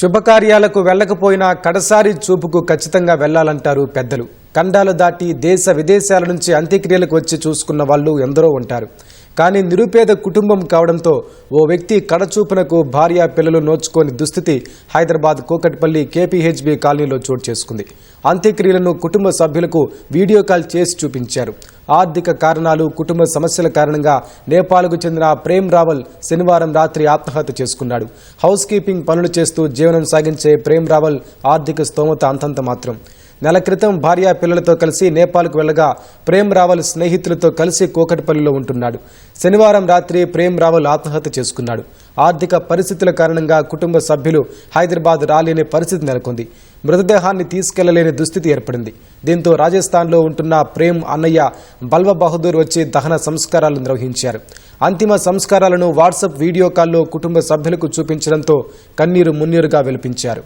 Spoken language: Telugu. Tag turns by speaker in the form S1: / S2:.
S1: శుభకార్యాలకు వెళ్ళకపోయినా కడసారి చూపుకు ఖచ్చితంగా వెళ్ళాలంటారు పెద్దలు. ఖండాలు దాటి దేశ విదేశాల నుంచి అంత్యక్రియలకు వచ్చి చూసుకున్న వాళ్ళు ఎందరో ఉంటారు. కానీ నిరుపేద కుటుంబం కావడంతో ఓ వ్యక్తి కడచూపునకు భార్య పిల్లలు నోచుకోని దుస్థితి హైదరాబాద్ కోకట్పల్లి కేపీహెచ్బీ కాలనీలో చోటు చేసుకుంది. అంత్యక్రియలను కుటుంబ సభ్యులకు వీడియో కాల్ చేసి చూపించారు. ఆర్థిక కారణాలు కుటుంబ సమస్యల కారణంగా నేపాల్కు చెందిన ప్రేమ్ రావల్ శనివారం రాత్రి ఆత్మహత్య చేసుకున్నాడు. హౌస్ కీపింగ్ పనులు చేస్తూ జీవనం సాగించే ప్రేమ్ రావల్ ఆర్థిక స్తోమత అంతంత మాత్రం. నెల క్రితం భార్య పిల్లలతో కలిసి నేపాల్కు వెళ్ళగా ప్రేమ్ రావల్ స్నేహితులతో కలిసి కోకటిపల్లిలో ఉంటున్నాడు. శనివారం రాత్రి ప్రేమ్ రావల్ ఆత్మహత్య చేసుకున్నాడు. ఆర్థిక పరిస్థితుల కారణంగా కుటుంబ సభ్యులు హైదరాబాద్ రాలేని పరిస్థితి నెలకొంది. మృతదేహాన్ని తీసుకెళ్ళలేని దుస్థితి ఏర్పడింది. దీంతో రాజస్థాన్లో ఉంటున్న ప్రేమ్ అన్నయ్య బల్వ బహదూర్ వచ్చి దహన సంస్కారాలు నిర్వహించారు. అంతిమ సంస్కారాలను వాట్సాప్ వీడియో కాల్లో కుటుంబ సభ్యులకు చూపించడంతో కన్నీరు మున్నీరుగా వెలిపించారు.